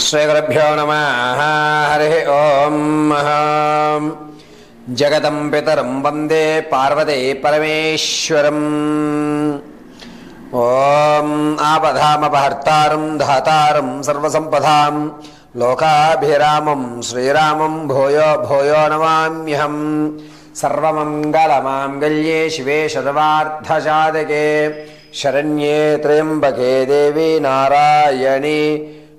శ్రీగురుభ్యో నమ హరి ఓం జగదం పితరం వందే పార్వతే పరమేశ్వరం ఓం ఆపధామపహర్తారం ధాతారం సర్వసంపదాం లోకాభిరామం శ్రీరామం భూయో భూయో నమామ్యహం సర్వమంగళమాంగళ్యే శివే శర్వార్థసాధకే శరణ్యే త్ర్యంబకే దేవి నారాయణి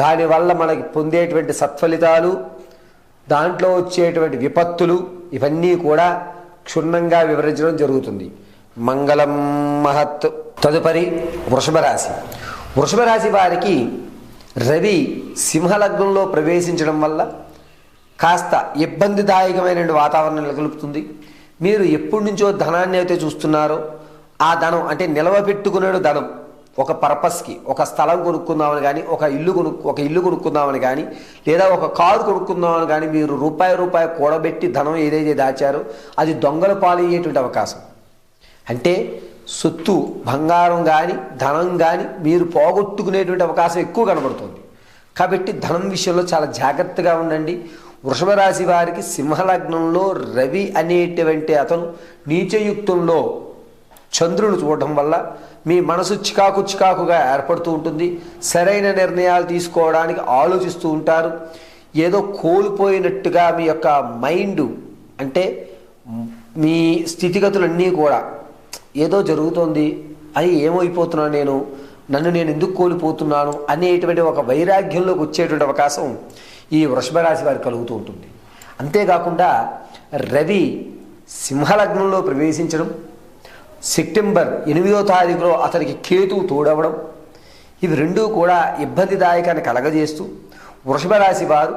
దానివల్ల మనకి పొందేటువంటి సత్ఫలితాలు దాంట్లో వచ్చేటువంటి విపత్తులు ఇవన్నీ కూడా క్షుణ్ణంగా వివరించడం జరుగుతుంది. మంగళం మహత్ తదుపరి వృషభరాశి. వృషభరాశి వారికి రవి సింహలగ్నంలో ప్రవేశించడం వల్ల కాస్త ఇబ్బందిదాయకమైన వాతావరణం కలుపుతుంది మీరు ఎప్పటి నుంచో ధనాన్ని అయితే చూస్తున్నారో ఆ ధనం అంటే నిలవ పెట్టుకునే ధనం. ఒక పర్పస్కి ఒక స్థలం కొనుక్కుందామని కానీ ఒక ఇల్లు కొను ఒక ఇల్లు కొనుక్కుందామని కానీ లేదా ఒక కారు కొనుక్కుందామని కానీ మీరు రూపాయి రూపాయి కూడబెట్టి ధనం ఏదైతే దాచారో అది దొంగల పాలయ్యేటువంటి అవకాశం. అంటే సొత్తు బంగారం కానీ ధనం కానీ మీరు పోగొట్టుకునేటువంటి అవకాశం ఎక్కువ కనబడుతుంది. కాబట్టి ధనం విషయంలో చాలా జాగ్రత్తగా ఉండండి. వృషభ రాశి వారికి సింహలగ్నంలో రవి అనేటువంటి అతను నీచయుక్తంలో చంద్రుడు చూడటం వల్ల మీ మనసు చికాకు చికాకుగా ఏర్పడుతూ ఉంటుంది. సరైన నిర్ణయాలు తీసుకోవడానికి ఆలోచిస్తూ ఉంటారు. ఏదో కోల్పోయినట్టుగా మీ యొక్క మైండ్ అంటే మీ స్థితిగతులన్నీ కూడా ఏదో జరుగుతోంది. అని ఏమైపోతున్నాను నేను? నన్ను నేను ఎందుకు కోల్పోతున్నాను? అనేటువంటి ఒక వైరాగ్యంలోకి వచ్చేటువంటి అవకాశం ఈ వృషభ రాశి వారికి కలుగుతూ ఉంటుంది. అంతేకాకుండా రవి సింహలగ్నంలో ప్రవేశించడం సెప్టెంబర్ ఎనిమిదో తారీఖులో అతనికి కేతు తోడవడం ఇవి రెండూ కూడా ఇబ్బందిదాయకాన్ని కలగజేస్తూ వృషభ రాశి వారు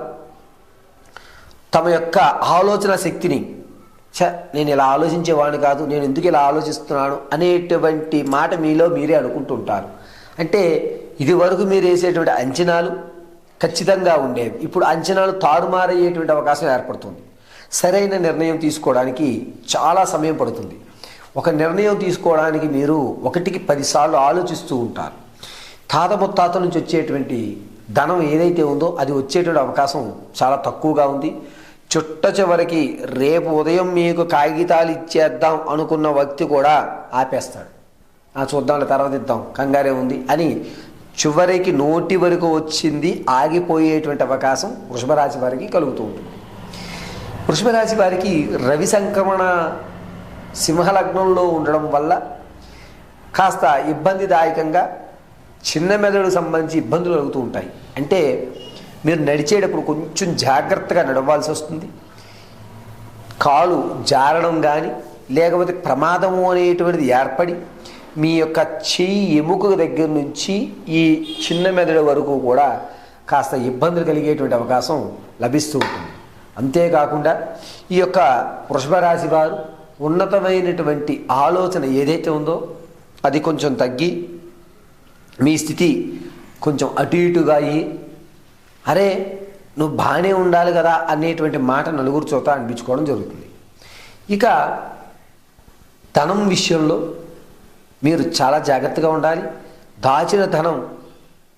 తమ యొక్క ఆలోచన శక్తిని చ నేను ఇలా ఆలోచించేవాడిని కాదు నేను ఎందుకు ఇలా ఆలోచిస్తున్నాను అనేటువంటి మాట మీలో మీరే అనుకుంటుంటారు. అంటే ఇది వరకు మీరు వేసేటువంటి అంచనాలు ఖచ్చితంగా ఉండేవి. ఇప్పుడు అంచనాలు తారుమారయ్యేటువంటి అవకాశం ఏర్పడుతుంది. సరైన నిర్ణయం తీసుకోవడానికి చాలా సమయం పడుతుంది. ఒక నిర్ణయం తీసుకోవడానికి మీరు ఒకటికి పదిసార్లు ఆలోచిస్తూ ఉంటారు. తాత ముత్తాత నుంచి వచ్చేటువంటి ధనం ఏదైతే ఉందో అది వచ్చేటువంటి అవకాశం చాలా తక్కువగా ఉంది. చుట్ట చివరికి రేపు ఉదయం మీకు కాగితాలు ఇచ్చేద్దాం అనుకున్న వ్యక్తి కూడా ఆపేస్తాడు. ఆ చూద్దాం తర్వాత ఇద్దాం కంగారే ఉంది అని చివరికి నోటి వరకు వచ్చింది ఆగిపోయేటువంటి అవకాశం వృషభరాశి వారికి కలుగుతూ ఉంటుంది. వృషభరాశి వారికి రవి సంక్రమణ సింహలగ్నంలో ఉండడం వల్ల కాస్త ఇబ్బందిదాయకంగా చిన్న మెదడుకు సంబంధించి ఇబ్బందులు కలుగుతూ ఉంటాయి. అంటే మీరు నడిచేటప్పుడు కొంచెం జాగ్రత్తగా నడవాల్సి వస్తుంది. కాలు జారడం కానీ లేకపోతే ప్రమాదము అనేటువంటిది ఏర్పడి మీ యొక్క చెయ్యి ఎముక దగ్గర నుంచి ఈ చిన్న మెదడు వరకు కూడా కాస్త ఇబ్బందులు కలిగేటువంటి అవకాశం లభిస్తూ ఉంటుంది. అంతేకాకుండా ఈ యొక్క వృషభ రాశి వారు ఉన్నతమైనటువంటి ఆలోచన ఏదైతే ఉందో అది కొంచెం తగ్గి మీ స్థితి కొంచెం అటు ఇటుగా అయ్యి అరే నువ్వు బాగానే ఉండాలి కదా అనేటువంటి మాట నలుగురు చోత అనిపించుకోవడం జరుగుతుంది. ఇక ధనం విషయంలో మీరు చాలా జాగ్రత్తగా ఉండాలి. దాచిన ధనం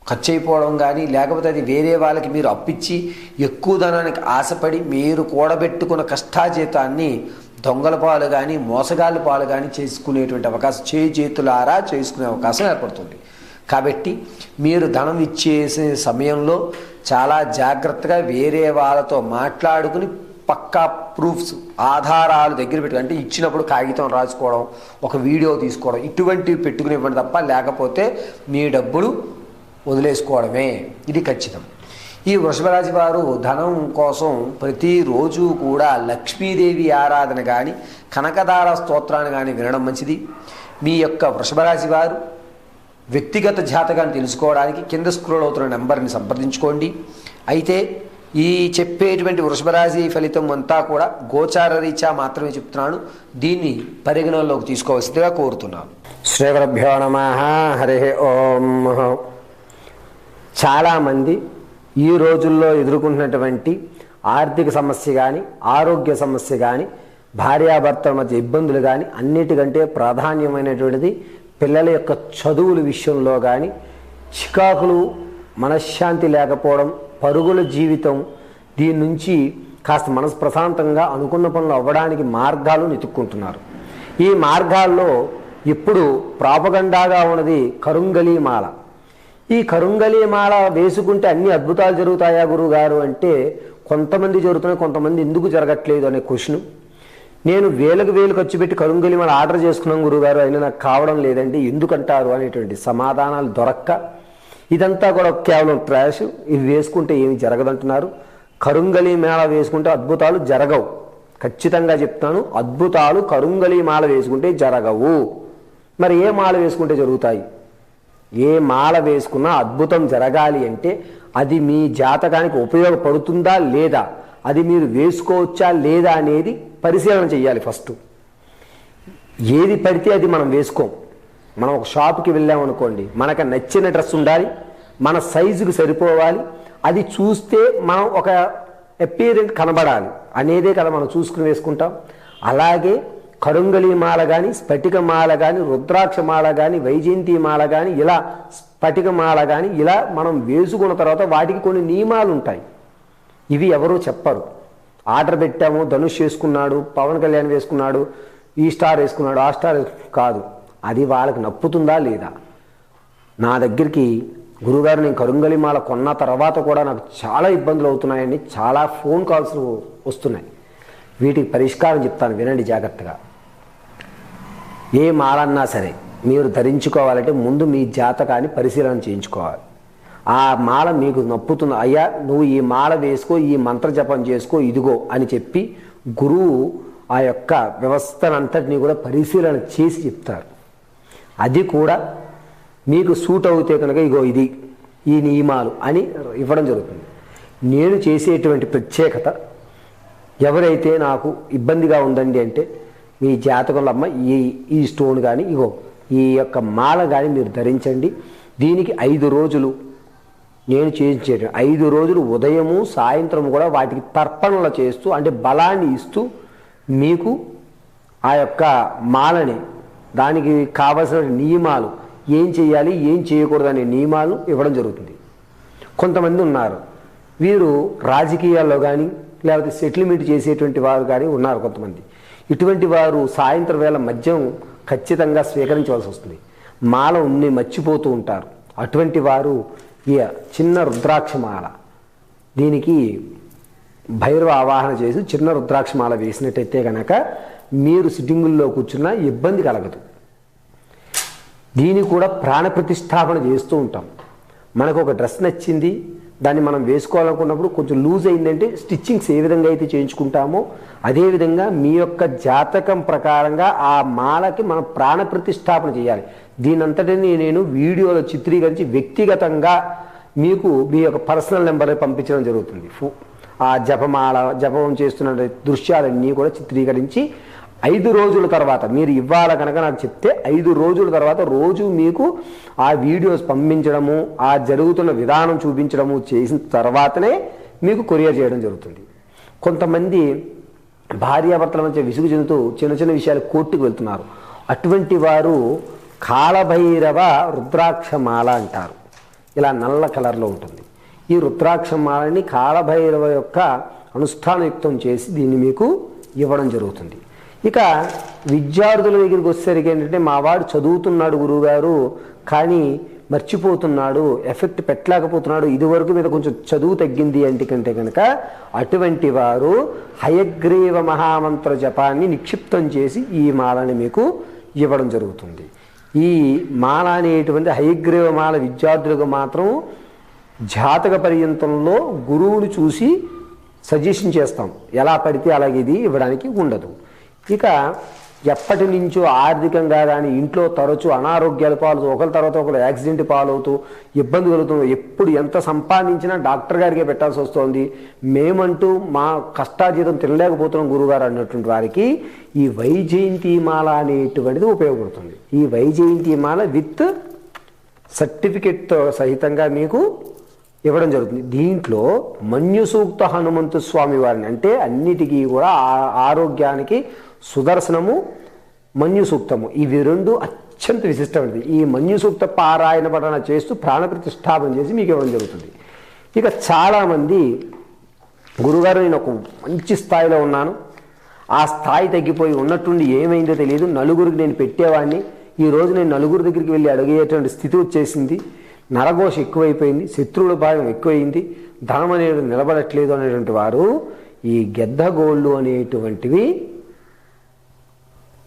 ఖర్చు అయిపోవడం కానీ లేకపోతే అది వేరే వాళ్ళకి మీరు అప్పిచ్చి ఎక్కువ ధనానికి ఆశపడి మీరు కూడబెట్టుకున్న కష్టాజీతాన్ని దొంగల పాలు కానీ మోసగాళ్ళ పాలు కానీ చేసుకునేటువంటి అవకాశం చేయి చేతులారా చేసుకునే అవకాశం ఏర్పడుతుంది. కాబట్టి మీరు ధనం ఇచ్చేసే సమయంలో చాలా జాగ్రత్తగా వేరే వాళ్ళతో మాట్లాడుకుని పక్కా ప్రూఫ్స్ ఆధారాలు దగ్గర పెట్టుకుని అంటే ఇచ్చినప్పుడు కాగితం రాసుకోవడం ఒక వీడియో తీసుకోవడం ఇటువంటివి పెట్టుకునివ్వండి తప్ప లేకపోతే మీ డబ్బులు వదిలేసుకోవడమే. ఇది ఖచ్చితం. ఈ వృషభరాజు వారు ధనం కోసం ప్రతిరోజు కూడా లక్ష్మీదేవి ఆరాధన కానీ కనకదార స్తోత్రాన్ని కానీ వినడం మంచిది. మీ యొక్క వృషభరాశి వారు వ్యక్తిగత జాతకాన్ని తెలుసుకోవడానికి కింద స్క్రోల్ అవుతున్న నెంబర్ని సంప్రదించుకోండి. అయితే ఈ చెప్పేటువంటి వృషభరాశి ఫలితం అంతా కూడా గోచార రీత్యా మాత్రమే చెప్తున్నాను. దీన్ని పరిగణనలోకి తీసుకోవాల్సిందిగా కోరుతున్నాను. శ్రీగురభ్యో నమ. హరి ఓం. చాలామంది ఈ రోజుల్లో ఎదుర్కొంటున్నటువంటి ఆర్థిక సమస్య కానీ ఆరోగ్య సమస్య కానీ భార్యాభర్తల మధ్య ఇబ్బందులు కానీ అన్నిటికంటే ప్రాధాన్యమైనటువంటిది పిల్లల యొక్క చదువుల విషయంలో కానీ చికాకులు మనశ్శాంతి లేకపోవడం పరుగుల జీవితం దీని నుంచి కాస్త మనసు ప్రశాంతంగా అనుకున్న పనులు అవ్వడానికి మార్గాలు వెతుక్కుంటున్నారు. ఈ మార్గాల్లో ఇప్పుడు ప్రాపగండాగా ఉన్నది కరుంగలీమాల మాల ఈ కరుంగలి మాల వేసుకుంటే అన్ని అద్భుతాలు జరుగుతాయా గురుగారు అంటే కొంతమంది జరుగుతున్నాయి కొంతమంది ఎందుకు జరగట్లేదు అనే క్వశ్చన్. నేను వేలకు వేలు ఖర్చు పెట్టి కరుంగలి మాల ఆర్డర్ చేసుకున్నాం గురుగారు అయినా నాకు కావడం లేదండి. ఎందుకంటారు అనేటువంటి సమాధానాలు దొరక్క. ఇదంతా కూడా కేవలం ట్రాష్ ఇవి వేసుకుంటే ఏమి జరగదంటున్నారు. కరుంగలి మాల వేసుకుంటే అద్భుతాలు జరగవు. ఖచ్చితంగా చెప్తాను అద్భుతాలు కరుంగలి మాల వేసుకుంటే జరగవు. మరి ఏ మాల వేసుకుంటే జరుగుతాయి? ఏ మాల వేసుకున్నా అద్భుతం జరగాలి అంటే అది మీ జాతకానికి ఉపయోగపడుతుందా లేదా? అది మీరు వేసుకోవచ్చా లేదా అనేది పరిశీలన చేయాలి ఫస్ట్. ఏది పడితే అది మనం వేసుకోం. మనం ఒక షాప్కి వెళ్ళామనుకోండి మనకు నచ్చిన డ్రెస్ ఉండాలి మన సైజుకి సరిపోవాలి అది చూస్తే మనం ఒక అపీరెంట్ కనబడాలి. అనేదే కదా మనం చూసుకుని వేసుకుంటాం. అలాగే కరుంగలి మాల కానీ స్ఫటిక మాల కానీ రుద్రాక్ష మాల కానీ వైజయంతి మాల కానీ ఇలా స్ఫటిక మాల కానీ ఇలా మనం వేసుకున్న తర్వాత వాటికి కొన్ని నియమాలు ఉంటాయి. ఇవి ఎవరూ చెప్పరు. ఆర్డర్ పెట్టాము ధనుష్ వేసుకున్నాడు పవన్ కళ్యాణ్ వేసుకున్నాడు ఈ స్టార్ వేసుకున్నాడు ఆ స్టార్ కాదు అది వాళ్ళకి నప్పుతుందా లేదా? నా దగ్గరికి గురుగారు నేను కరుంగలి మాల కొన్న తర్వాత కూడా నాకు చాలా ఇబ్బందులు అవుతున్నాయని చాలా ఫోన్ కాల్స్ వస్తున్నాయి. వీటికి పరిష్కారం చెప్తాను. వినండి జాగ్రత్తగా. ఏ మాలన్నా సరే మీరు ధరించుకోవాలంటే ముందు మీ జాతకాన్ని పరిశీలన చేయించుకోవాలి. ఆ మాల మీకు నప్పుతుంది. అయ్యా నువ్వు ఈ మాల వేసుకో ఈ మంత్ర జపం చేసుకో ఇదిగో అని చెప్పి గురువు ఆ యొక్క వ్యవస్థనంతటినీ కూడా పరిశీలన చేసి చెప్తారు. అది కూడా మీకు సూట్ అవుతే కనుక ఇగో ఇది ఈ నియమాలు అని ఇవ్వడం జరుగుతుంది. నేను చేసేటువంటి ప్రత్యేకత ఎవరైతే నాకు ఇబ్బందిగా ఉందండి అంటే మీ జాతకంలో అమ్మ ఈ ఈ స్టోన్ కానీ ఇగో ఈ యొక్క మాల కానీ మీరు ధరించండి. దీనికి ఐదు రోజులు నేను చేయించేట. ఐదు రోజులు ఉదయము సాయంత్రం కూడా వాటికి తర్పణలు చేస్తూ అంటే బలాన్ని ఇస్తూ మీకు ఆ యొక్క మాలని దానికి కావలసిన నియమాలు ఏం చేయాలి ఏం చేయకూడదు అనే నియమాలు ఇవ్వడం జరుగుతుంది. కొంతమంది ఉన్నారు. వీరు రాజకీయాల్లో కానీ లేకపోతే సెటిల్మెంట్ చేసేటువంటి వారు కానీ ఉన్నారు కొంతమంది. ఇటువంటి వారు సాయంత్రం వేళ మద్యం ఖచ్చితంగా స్వీకరించవలసి వస్తుంది. మాల ఉన్ని మర్చిపోతూ ఉంటారు. అటువంటి వారు ఈ చిన్న రుద్రాక్ష మాల దీనికి భైరవ ఆవాహన చేసి చిన్న రుద్రాక్ష మాల వేసినట్టయితే కనుక మీరు సిట్టింగుల్లో కూర్చున్నా ఇబ్బంది కలగదు. దీన్ని కూడా ప్రాణ ప్రతిష్టాపన చేస్తూ ఉంటాం. మనకు ఒక డ్రెస్ నచ్చింది దాన్ని మనం వేసుకోవాలనుకున్నప్పుడు కొంచెం లూజ్ అయిందంటే స్టిచ్చింగ్స్ ఏ విధంగా అయితే చేయించుకుంటామో అదేవిధంగా మీ యొక్క జాతకం ప్రకారంగా ఆ మాలకి మనం ప్రాణ ప్రతిష్టాపన చేయాలి. దీనంతటిని నేను వీడియోలో చిత్రీకరించి వ్యక్తిగతంగా మీకు మీ యొక్క పర్సనల్ నెంబర్ పంపించడం జరుగుతుంది. ఆ జపమాల జపం చేస్తున్న దృశ్యాలన్నీ కూడా చిత్రీకరించి ఐదు రోజుల తర్వాత మీరు ఇవ్వాల కనుక నాకు చెప్తే ఐదు రోజుల తర్వాత రోజు మీకు ఆ వీడియోస్ పంపించడము ఆ జరుగుతున్న విధానం చూపించడము చేసిన తర్వాతనే మీకు కొరియర్ చేయడం జరుగుతుంది. కొంతమంది భార్యాభర్తల మధ్య విసుగు చెందుతూ చిన్న చిన్న విషయాలు కోర్టుకు వెళ్తున్నారు. అటువంటి వారు కాలభైరవ రుద్రాక్షమాల అంటారు. ఇలా నల్ల కలర్లో ఉంటుంది. ఈ రుద్రాక్షమాలని కాలభైరవ యొక్క అనుష్ఠానయుక్తం చేసి దీన్ని మీకు ఇవ్వడం జరుగుతుంది. ఇక విద్యార్థుల దగ్గరికి వచ్చేసరికి ఏంటంటే మా వాడు చదువుతున్నాడు గురువుగారు కానీ మర్చిపోతున్నాడు ఎఫెక్ట్ పెట్టలేకపోతున్నాడు ఇదివరకు మీద కొంచెం చదువు తగ్గింది అంటే కంటే కనుక అటువంటి వారు హయగ్రీవ మహామంత్ర జపాన్ని నిక్షిప్తం చేసి ఈ మాలని మీకు ఇవ్వడం జరుగుతుంది. ఈ మాల అనేటువంటి హయగ్రీవ మాల విద్యార్థులకు మాత్రం జాతక పర్యంతంలో గురువుని చూసి సజెషన్ చేస్తాం. ఎలా పడితే అలాగే ఇది ఇవ్వడానికి ఉండదు. ఇక ఎప్పటి నుంచో ఆర్థికంగా కానీ ఇంట్లో తరచూ అనారోగ్యాల పాలు ఒకరి తర్వాత ఒకరు యాక్సిడెంట్ పాలవుతూ ఇబ్బంది కలుగుతుంది ఎప్పుడు ఎంత సంపాదించినా డాక్టర్ గారికే పెట్టాల్సి వస్తుంది. మేమంటూ మా కష్టాజీతం తినలేకపోతున్నాం గురుగారు అన్నటువంటి వారికి ఈ వైజయంతి మాల అనేటువంటిది ఉపయోగపడుతుంది. ఈ వైజయంతి మాల విత్ సర్టిఫికెట్తో సహితంగా మీకు ఇవ్వడం జరుగుతుంది. దీంట్లో మన్యుసూక్త హనుమంతు స్వామి వారిని అంటే అన్నిటికీ కూడా ఆ- ఆరోగ్యానికి సుదర్శనము మన్యుసూక్తము. ఇవి రెండు అత్యంత విశిష్టమైనది ఈ మన్యుసూక్త పారాయణ పఠన చేస్తూ ప్రాణప్రతిష్టాపన చేసి మీకు ఇవ్వడం జరుగుతుంది. ఇక చాలామంది గురుగారు నేను ఒక మంచి స్థాయిలో ఉన్నాను. ఆ స్థాయి తగ్గిపోయి ఉన్నట్టుండి ఏమైందో తెలియదు. నలుగురికి నేను పెట్టేవాడిని. ఈ రోజు నేను నలుగురు దగ్గరికి వెళ్ళి అడిగేటువంటి స్థితి వచ్చేసింది. నరఘోష ఎక్కువైపోయింది శత్రువుల భాగం ఎక్కువైంది ధనం అనేది నిలబడట్లేదు అనేటువంటి వారు ఈ గెద్దగోళ్ళు అనేటువంటివి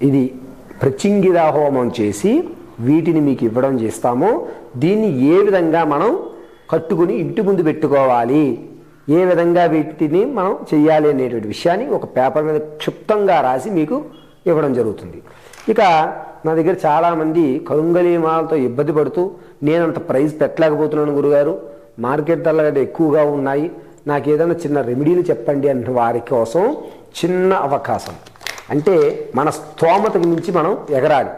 ఇది ప్రచింగిరా హోమం చేసి వీటిని మీకు ఇవ్వడం చేస్తాము. దీన్ని ఏ విధంగా మనం కట్టుకుని ఇంటి ముందు పెట్టుకోవాలి? ఏ విధంగా వీటిని మనం చేయాలి అనేటువంటి విషయాన్ని ఒక పేపర్ మీద క్షుప్తంగా రాసి మీకు ఇవ్వడం జరుగుతుంది. ఇక నా దగ్గర చాలామంది కరుంగలీమాలతో ఇబ్బంది పడుతూ నేను అంత ప్రైజ్ పెట్టలేకపోతున్నాను గురుగారు. మార్కెట్ ధరలు ఎక్కువగా ఉన్నాయి. నాకు ఏదైనా చిన్న రెమెడీలు చెప్పండి అన్న వారి కోసం చిన్న అవకాశం. అంటే మన స్తోమతకు మించి మనం ఎగరాలి.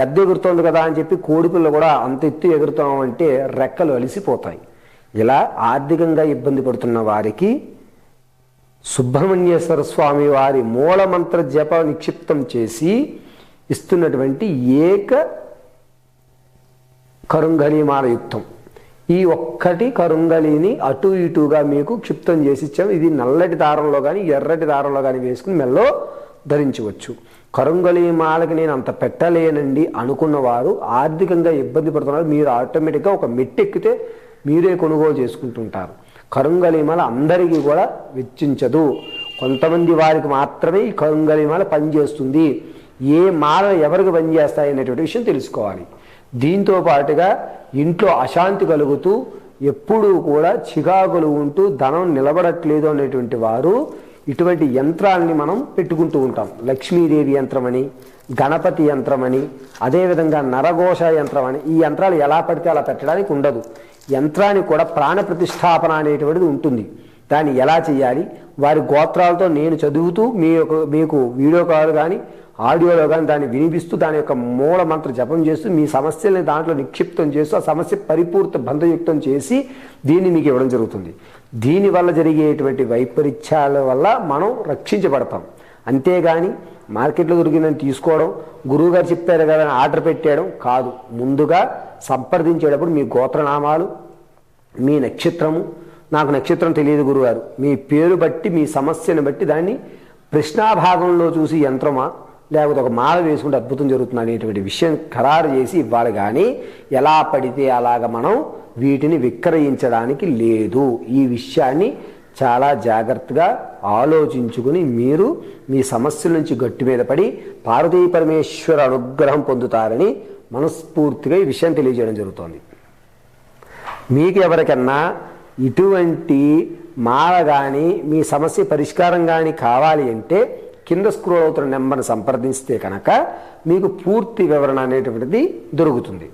గద్దె ఎగురుతోంది కదా అని చెప్పి కోడిపిల్ల కూడా అంత ఎత్తు ఎగురుతామంటే రెక్కలు అలిసిపోతాయి. ఇలా ఆర్థికంగా ఇబ్బంది పడుతున్న వారికి సుబ్రహ్మణ్యేశ్వర స్వామి వారి మూలమంత్ర జప నిక్షిప్తం చేసి ఇస్తున్నటువంటి ఏక కరుంగళీమాల యుక్తం ఈ ఒక్కటి కరుంగలిని అటు ఇటుగా మీకు క్షిప్తం చేసి ఇచ్చాము ఇది నల్లటి దారంలో కానీ ఎర్రటి దారంలో కానీ వేసుకుని మెల్లో ధరించవచ్చు. కరుంగళీమాలకి నేను అంత పెట్టలేనండి అనుకున్న వారు ఆర్థికంగా ఇబ్బంది పడుతున్నారు. మీరు ఆటోమేటిక్గా ఒక మెట్టెక్కితే మీరే కొనుగోలు చేసుకుంటుంటారు. కరుంగళీమాల అందరికీ కూడా వెచ్చించదు. కొంతమంది వారికి మాత్రమే ఈ కరుంగలీమాల పనిచేస్తుంది. ఏ మాల ఎవరికి పనిచేస్తాయి అనేటువంటి విషయం తెలుసుకోవాలి. దీంతో పాటుగా ఇంట్లో అశాంతి కలుగుతూ ఎప్పుడూ కూడా చికాకులు ఉంటూ ధనం నిలబడట్లేదు అనేటువంటి వారు ఇటువంటి యంత్రాలని మనం పెట్టుకుంటూ ఉంటాం. లక్ష్మీదేవి యంత్రమని గణపతి యంత్రమని అదేవిధంగా నరఘోష యంత్రం అని ఈ యంత్రాలు ఎలా పడితే అలా పెట్టడానికి ఉండదు. యంత్రానికి కూడా ప్రాణ ప్రతిష్టాపన అనేటువంటిది ఉంటుంది. దాన్ని ఎలా చేయాలి వారి గోత్రాలతో నేను చదువుతూ మీ యొక్క మీకు వీడియో కాల్ కానీ ఆడియోలో కానీ దాన్ని వినిపిస్తూ దాని యొక్క మూల మంత్ర జపం చేస్తూ మీ సమస్యల్ని దాంట్లో నిక్షిప్తం చేస్తూ ఆ సమస్య పరిపూర్త బంధయుక్తం చేసి దీన్ని మీకు ఇవ్వడం జరుగుతుంది. దీనివల్ల జరిగేటువంటి వైపరీత్యాల వల్ల మనం రక్షించబడతాం. అంతేగాని మార్కెట్లో దొరికిందని తీసుకోవడం గురువుగారు చెప్పారు కదా అని ఆర్డర్ పెట్టేయడం కాదు. ముందుగా సంప్రదించేటప్పుడు మీ గోత్రనామాలు మీ నక్షత్రము నాకు నక్షత్రం తెలియదు గురువారు మీ పేరు బట్టి మీ సమస్యను బట్టి దాన్ని ప్రశ్నాభాగంలో చూసి యంత్రమా లేకపోతే ఒక మాల వేసుకుంటే అద్భుతం జరుగుతుంది అనేటువంటి విషయం ఖరారు చేసి ఇవ్వాలి కానీ ఎలా పడితే అలాగ మనం వీటిని విక్రయించడానికి లేదు. ఈ విషయాన్ని చాలా జాగ్రత్తగా ఆలోచించుకుని మీరు మీ సమస్యల నుంచి గట్టి మీద పడి పార్వతీ పరమేశ్వర అనుగ్రహం పొందుతారని మనస్ఫూర్తిగా ఈ విషయం తెలియజేయడం జరుగుతోంది. మీకు ఎవరికన్నా ఇటువంటి మాల కానీ మీ సమస్య పరిష్కారం కానీ కావాలి అంటే కింద స్క్రోల్ అవుతున్న నెంబర్ని సంప్రదిస్తే కనుక మీకు పూర్తి వివరణ అనేటువంటిది దొరుకుతుంది.